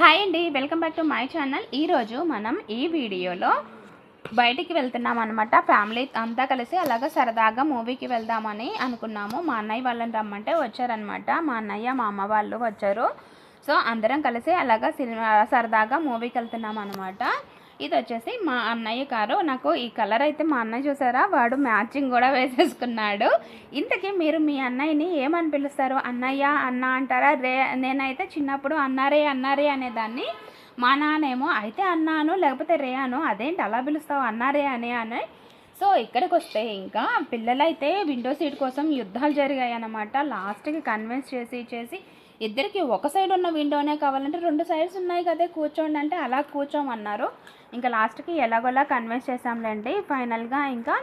Hi అండి welcome back to my channel ఈరోజు మనం ఈ వీడియోలో బయటికి వెళ్తున్నాం అనమాట ఫ్యామిలీ అంతా కలిసి అలాగా సరదాగా మూవీకి వెళ్దామని అనుకున్నాము. మా అన్నయ్య వాళ్ళని రమ్మంటే వచ్చారనమాట మా అన్నయ్య మా అమ్మ వాళ్ళు వచ్చారు. సో అందరం కలిసి అలాగా సినిమా సరదాగా మూవీకి వెళ్తున్నాం అనమాట ఇది వచ్చేసి మా అన్నయ్య కారు. నాకు ఈ కలర్ అయితే మా అన్నయ్య చూసారా? వాడు మ్యాచింగ్ కూడా వేసేసుకున్నాడు. ఇంతకీ మీరు మీ అన్నయ్యని ఏమని పిలుస్తారు? అన్నయ్య అన్న అంటారా? రే నేనైతే చిన్నప్పుడు అన్నారే అన్నారే అనేదాన్ని. మా నాన్నేమో అయితే అన్నాను లేకపోతే రే అను అదేంటి అలా పిలుస్తావు? అన్నారే అనే అని సో ఇక్కడికి వస్తే ఇంకా పిల్లలైతే విండో సీట్ కోసం యుద్ధాలు జరిగాయి అన్నమాట లాస్ట్కి కన్విన్స్ చేసి చేసి ఇద్దరికి ఒక సైడ్ ఉన్న విండోనే కావాలంటే రెండు సైడ్స్ ఉన్నాయి కదే కూర్చోండి అంటే అలా కూర్చోమన్నారు. ఇంకా లాస్ట్కి ఎలాగోలా కన్విన్స్ చేసాంలేండి ఫైనల్గా ఇంకా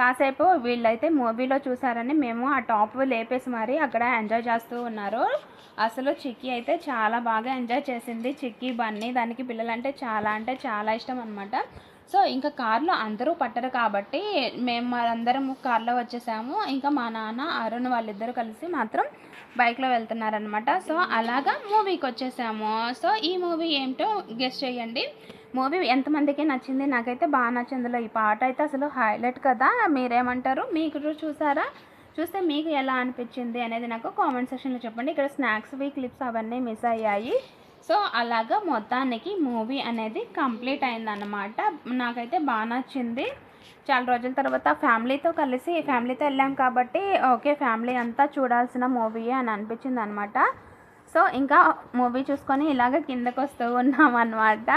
కాసేపు వీళ్ళైతే మూవీలో చూసారని మేము ఆ టాప్ లేపేసి మరి అక్కడ ఎంజాయ్ చేస్తూ ఉన్నారు. అసలు చిక్కీ అయితే చాలా బాగా ఎంజాయ్ చేసింది. చిక్కీ బన్నీ దానికి పిల్లలంటే చాలా అంటే చాలా ఇష్టం అనమాట సో ఇంకా కార్లో అందరూ పట్టరు కాబట్టి మేము అందరం కార్లో వచ్చేసాము. ఇంకా మా నాన్న అరుణ్ వాళ్ళిద్దరూ కలిసి మాత్రం బైక్లో వెళ్తున్నారనమాట సో అలాగా మూవీకి వచ్చేసాము. సో ఈ మూవీ ఏమిటో గెస్ట్ చేయండి. మూవీ ఎంతమందికి నచ్చింది? నాకైతే బాగా నచ్చిందిలో ఈ పాట అయితే అసలు హైలైట్ కదా. మీరేమంటారు? మీకు చూసారా? చూస్తే మీకు ఎలా అనిపించింది అనేది నాకు కామెంట్ సెక్షన్లో చెప్పండి. ఇక్కడ స్నాక్స్వి క్లిప్స్ అవన్నీ మిస్ అయ్యాయి. సో అలాగా మొత్తానికి మూవీ అనేది కంప్లీట్ అయిందన్నమాట. నాకైతే బాగా నచ్చింది. చాలా రోజుల తర్వాత ఫ్యామిలీతో కలిసి ఫ్యామిలీతో వెళ్ళాం కాబట్టి ఓకే ఫ్యామిలీ అంతా చూడాల్సిన మూవీయే అని అనిపించింది అనమాట సో ఇంకా మూవీ చూసుకొని ఇలాగ కిందకు వస్తూ ఉన్నాం అనమాట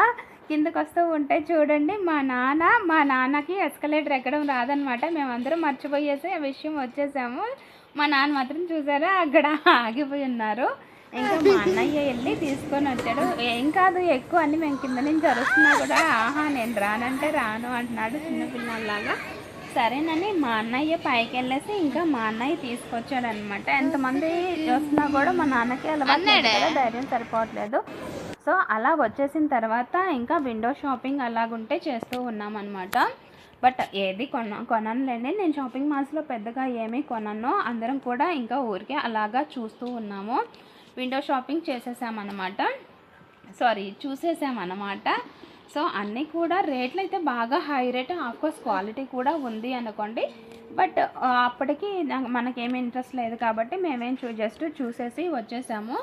కిందకు వస్తూ ఉంటే చూడండి మా నాన్న మా నాన్నకి ఎస్కలేటర్ ఎక్కడం రాదనమాట మేమందరం మర్చిపోయేసి ఆ విషయం వచ్చేసాము. మా నాన్న మాత్రం చూసారా? అక్కడ ఆగిపోయి ఉన్నారు. ఇంకా మా అన్నయ్య వెళ్ళి తీసుకొని వచ్చాడు. ఏం కాదు ఎక్కువ అని మేము కింద నుంచి అరుస్తున్నా కూడా ఆహా నేను రానంటే రాను అంటున్నాడు చిన్నపిల్లలాగా సరేనని మా అన్నయ్య పైకి వెళ్ళేసి ఇంకా మా అన్నయ్య తీసుకొచ్చాడు అనమాట ఎంతమంది వస్తున్నా కూడా మా నాన్నకి అలవాటు ధైర్యం సరిపోవట్లేదు. సో అలా వచ్చేసిన తర్వాత ఇంకా విండో షాపింగ్ అలాగుంటే చేస్తూ ఉన్నాం అనమాట బట్ ఏది కొన కొననులేండి. నేను షాపింగ్ మాల్స్లో పెద్దగా ఏమీ కొనను. అందరం కూడా ఇంకా ఊరికే అలాగా చూస్తూ ఉన్నాము. విండో షాపింగ్ చేసేసామన్నమాట. సారీ చూసేసామన్నమాట. సో అన్నీ కూడా రేట్లు అయితే బాగా హై రేట్ ఆఫ్కోర్స్ క్వాలిటీ కూడా ఉంది అనుకోండి. బట్ అప్పటికి మనకేమి ఇంట్రెస్ట్ లేదు కాబట్టి మేమేం చూ జస్ట్ చూసేసి వచ్చేసాము.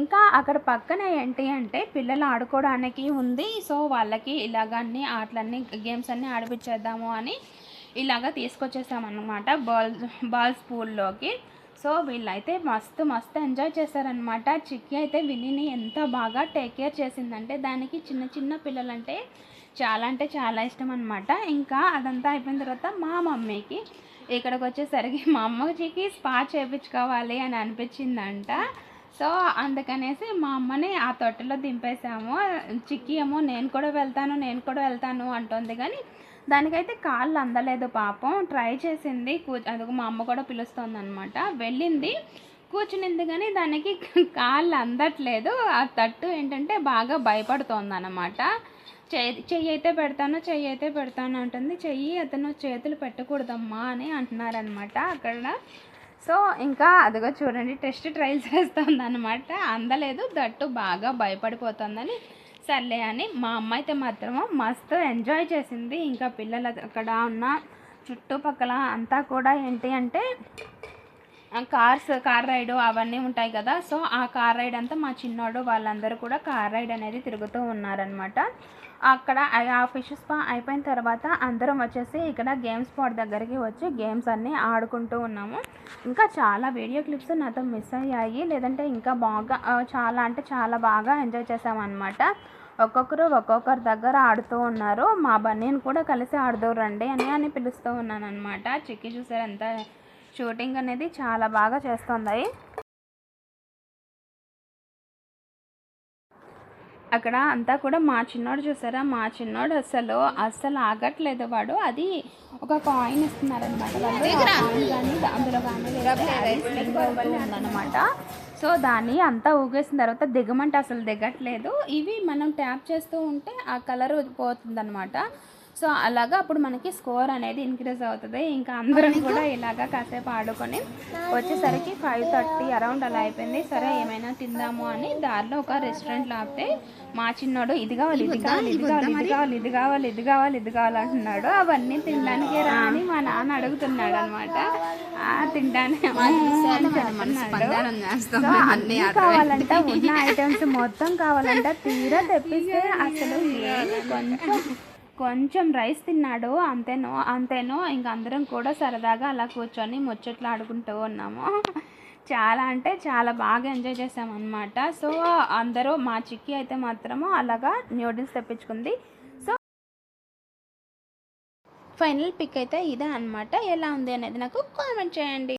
ఇంకా అక్కడ పక్కన ఏంటి అంటే పిల్లలు ఆడుకోవడానికి ఉంది. సో వాళ్ళకి ఇలాగ అన్ని ఆటలన్నీ గేమ్స్ అన్నీ ఆడిపించేద్దాము అని ఇలాగ తీసుకొచ్చేసామన్నమాట. బాల్ బాల్ పూల్లోకి సో వీళ్ళైతే మస్తు మస్తు ఎంజాయ్ చేశారనమాట చిక్కి అయితే వినీని ఎంత బాగా టేక్ కేర్ చేసిందంటే దానికి చిన్న చిన్న పిల్లలంటే చాలా అంటే చాలా ఇష్టం అనమాట ఇంకా అదంతా అయిపోయిన తర్వాత మా మమ్మీకి ఇక్కడికి వచ్చేసరికి మా అమ్మకి స్పా చేయించుకోవాలి అని అనిపించిందంట. సో అందుకనేసి మా అమ్మని ఆ తొట్టెలో దింపేసాము చిక్కి ఏమో నేను కూడా వెళ్తాను నేను కూడా వెళ్తాను అంటుంది. కానీ దానికైతే కాళ్ళు అందలేదు పాపం. ట్రై చేసింది. కూ అది మా అమ్మ కూడా పిలుస్తుంది అనమాట వెళ్ళింది. కూర్చునింది కానీ దానికి కాళ్ళు అందట్లేదు. ఆ తట్టు ఏంటంటే బాగా భయపడుతోంది అనమాట చెయ్యి చెయ్యి అయితే పెడతాను చెయ్యి అయితే పెడతాను అంటుంది. చెయ్యి అతను చేతులు పెట్టకూడదమ్మా అని అంటున్నారనమాట అక్కడ. సో ఇంకా అదిగో చూడండి టెస్ట్ ట్రయల్ చేస్తుంది అనమాట అందలేదు దట్టు బాగా భయపడిపోతుందని సర్లే అని మా అమ్మ అయితే మాత్రము మస్తు ఎంజాయ్ చేసింది. ఇంకా పిల్లలు అక్కడ ఉన్న చుట్టుపక్కల అంతా కూడా ఏంటి అంటే కార్స్ కార్ రైడ్ అవన్నీ ఉంటాయి కదా. సో ఆ కార్ రైడ్ అంతా మా చిన్నోడు వాళ్ళందరూ కూడా కార్ రైడ్ అనేది తిరుగుతూ ఉన్నారనమాట అక్కడ ఆ- ఫిష్ స్పా అయిపోయిన తర్వాత అందరం వచ్చేసి ఇక్కడ గేమ్స్ స్పాట్ దగ్గరికి వచ్చి గేమ్స్ అన్నీ ఆడుకుంటూ ఉన్నాము. ఇంకా చాలా వీడియో క్లిప్స్ నాతో మిస్ అయ్యాయి. లేదంటే ఇంకా బాగా చాలా అంటే చాలా బాగా ఎంజాయ్ చేసామన్నమాట. ఒక్కొక్కరు ఒక్కొక్కరి దగ్గర ఆడుతూ ఉన్నారు. మా బన్నీని కూడా కలిసి ఆడుతూ రండి అని అని పిలుస్తూ ఉన్నాను అనమాట చిక్కి చూసారు ఎంత షూటింగ్ అనేది చాలా బాగా చేస్తుంది. అక్కడ అంతా కూడా మా చిన్నోడు చూసారా? మా చిన్నోడు అసలు అస్సలు ఆగట్లేదు వాడు. అది ఒక కాయిన్ ఇస్తున్నారనమాట వాళ్ళు కానీ అందులో కానీ ఉందన్నమాట. సో దాన్ని అంతా ఊగేసిన తర్వాత దిగమంటే అసలు దిగట్లేదు. ఇవి మనం ట్యాప్ చేస్తూ ఉంటే ఆ కలర్ పోతుందన్నమాట. సో అలాగా అప్పుడు మనకి స్కోర్ అనేది ఇంక్రీజ్ అవుతుంది. ఇంకా అందరం కూడా ఇలాగా కాసేపు ఆడుకొని వచ్చేసరికి ఫైవ్ థర్టీ అరౌండ్ అలా అయిపోయింది. సరే ఏమైనా తిందాము అని దారిలో ఒక రెస్టారెంట్ ఆపితే మా చిన్నోడు ఇది కావాలి ఇది కావాలి ఇది కావాలి ఇది కావాలి ఇది కావాలి ఇది కావాలి ఇది కావాలి అంటున్నాడు. అవన్నీ తినడానికే రా అని మా నాన్న అడుగుతున్నాడు అనమాట తినడానికి కావాలంట ఉన్న ఐటమ్స్ మొత్తం కావాలంట తీరా తెప్పిస్తే అసలు కొంచెం కొంచెం రైస్ తిన్నాడు అంతేనో అంతేనో ఇంక అందరం కూడా సరదాగా అలా కూర్చొని ముచ్చట్లు ఆడుకుంటూ ఉన్నాము. చాలా అంటే చాలా బాగా ఎంజాయ్ చేసాం అనమాట సో అందరూ మా చిక్కి అయితే మాత్రము అలాగా న్యూడిల్స్ తెప్పించుకుంది. సో ఫైనల్ పిక్ అయితే ఇదే అనమాట ఎలా ఉంది అనేది నాకు కామెంట్ చేయండి.